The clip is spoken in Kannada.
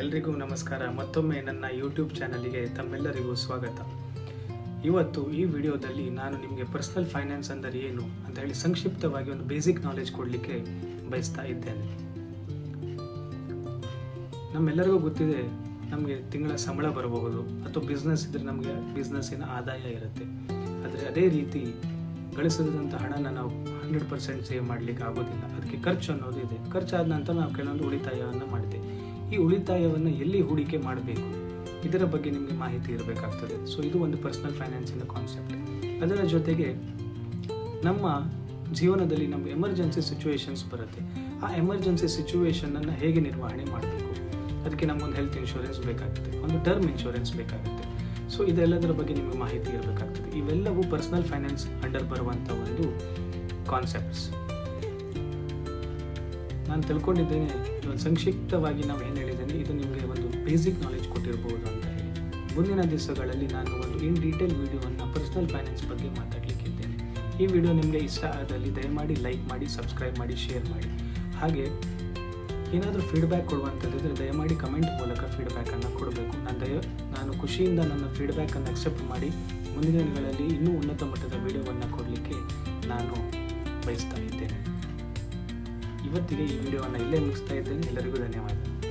ಎಲ್ರಿಗೂ ನಮಸ್ಕಾರ. ಮತ್ತೊಮ್ಮೆ ನನ್ನ ಯೂಟ್ಯೂಬ್ ಚಾನಲಿಗೆ ತಮ್ಮೆಲ್ಲರಿಗೂ ಸ್ವಾಗತ. ಇವತ್ತು ಈ ವಿಡಿಯೋದಲ್ಲಿ ನಾನು ನಿಮಗೆ ಪರ್ಸನಲ್ ಫೈನಾನ್ಸ್ ಅಂದರೆ ಏನು ಅಂತ ಹೇಳಿ ಸಂಕ್ಷಿಪ್ತವಾಗಿ ಒಂದು ಬೇಸಿಕ್ ನಾಲೆಜ್ ಕೊಡಲಿಕ್ಕೆ ಬಯಸ್ತಾ ಇದ್ದೇನೆ. ನಮ್ಮೆಲ್ಲರಿಗೂ ಗೊತ್ತಿದೆ ನಮಗೆ ತಿಂಗಳ ಸಂಬಳ ಬರಬಹುದು ಅಥವಾ ಬಿಸ್ನೆಸ್ ಇದ್ರೆ ನಮಗೆ ಬಿಸ್ನೆಸ್ಸಿನ ಆದಾಯ ಇರುತ್ತೆ. ಆದರೆ ಅದೇ ರೀತಿ ಗಳಿಸಿದಂಥ ಹಣನ ನಾವು ಹಂಡ್ರೆಡ್ ಪರ್ಸೆಂಟ್ ಸೇವ್ ಮಾಡಲಿಕ್ಕೆ ಆಗೋದಿಲ್ಲ. ಅದಕ್ಕೆ ಖರ್ಚು ಅನ್ನೋದು ಇದೆ. ಖರ್ಚಾದ ನಂತರ ನಾವು ಕೆಲವೊಂದು ಉಳಿತಾಯವನ್ನು ಮಾಡ್ತೇವೆ. ಈ ಉಳಿತಾಯವನ್ನು ಎಲ್ಲಿ ಹೂಡಿಕೆ ಮಾಡಬೇಕು? ಇದರ ಬಗ್ಗೆ ನಿಮಗೆ ಮಾಹಿತಿ ಇರಬೇಕಾಗ್ತದೆ. ಸೊ ಇದು ಒಂದು ಪರ್ಸ್ನಲ್ ಫೈನಾನ್ಸಿನ ಕಾನ್ಸೆಪ್ಟ್ ಅದರ ಜೊತೆಗೆ ನಮ್ಮ ಜೀವನದಲ್ಲಿ ನಮ್ಮ ಎಮರ್ಜೆನ್ಸಿ ಸಿಚುವೇಶನ್ಸ್ ಬರುತ್ತೆ. ಆ ಎಮರ್ಜೆನ್ಸಿ ಸಿಚುವೇಶನನ್ನು ಹೇಗೆ ನಿರ್ವಹಣೆ ಮಾಡಬೇಕು? ಅದಕ್ಕೆ ನಮಗೊಂದು ಹೆಲ್ತ್ ಇನ್ಶೂರೆನ್ಸ್ ಬೇಕಾಗುತ್ತೆ. ಒಂದು ಟರ್ಮ್ ಇನ್ಶೂರೆನ್ಸ್ ಬೇಕಾಗುತ್ತೆ. ಸೊ ಇದೆಲ್ಲದರ ಬಗ್ಗೆ ನಿಮಗೆ ಮಾಹಿತಿ ಇರಬೇಕಾಗ್ತದೆ. ಇವೆಲ್ಲವೂ ಪರ್ಸ್ನಲ್ ಫೈನಾನ್ಸ್ ಅಂಡರ್ ಬರುವಂಥ ಒಂದು ಕಾನ್ಸೆಪ್ಟ್ಸ್ ನಾನು ತಿಳ್ಕೊಂಡಿದ್ದೇನೆ ಸಂಕ್ಷಿಪ್ತವಾಗಿ ನಾವು ಏನು ಹೇಳಿದ್ದೇನೆ, ಇದು ನಿಮಗೆ ಒಂದು ಬೇಸಿಕ್ ನಾಲೆಜ್ ಕೊಟ್ಟಿರ್ಬೋದು ಅಂತ ಹೇಳಿ. ಮುಂದಿನ ದಿವಸಗಳಲ್ಲಿ ನಾನು ಒಂದು ಇನ್ ಡೀಟೇಲ್ ವಿಡಿಯೋವನ್ನು ಪರ್ಸನಲ್ ಫೈನಾನ್ಸ್ ಬಗ್ಗೆ ಮಾತಾಡಲಿಕ್ಕಿದ್ದೇನೆ ಈ ವಿಡಿಯೋ ನಿಮಗೆ ಇಷ್ಟ ಆದಲ್ಲಿ ದಯಮಾಡಿ ಲೈಕ್ ಮಾಡಿ ಸಬ್ಸ್ಕ್ರೈಬ್ ಮಾಡಿ ಶೇರ್ ಮಾಡಿ. ಹಾಗೆ ಏನಾದರೂ ಫೀಡ್ಬ್ಯಾಕ್ ಕೊಡುವಂಥದ್ದಿದ್ರೆ ದಯಮಾಡಿ ಕಮೆಂಟ್ ಮೂಲಕ ಫೀಡ್ಬ್ಯಾಕನ್ನು ಕೊಡಬೇಕು. ನಾನು ದಯ, ನಾನು ಖುಷಿಯಿಂದ ನನ್ನ ಫೀಡ್ಬ್ಯಾಕನ್ನು ಅಕ್ಸೆಪ್ಟ್ ಮಾಡಿ ಮುಂದಿನ ದಿನಗಳಲ್ಲಿ ಇನ್ನೂ ಉನ್ನತ ಮಟ್ಟದ ವಿಡಿಯೋವನ್ನು ಕೊಡಲಿಕ್ಕೆ ನಾನು ಬಯಸ್ತಾ ಇದ್ದೇನೆ. ಇವತ್ತಿಗೆ ಈ ವಿಡಿಯೋವನ್ನು ಇಲ್ಲೇ ಮುಗಿಸ್ತಾ ಇದ್ದೇನೆ. ಎಲ್ಲರಿಗೂ ಧನ್ಯವಾದ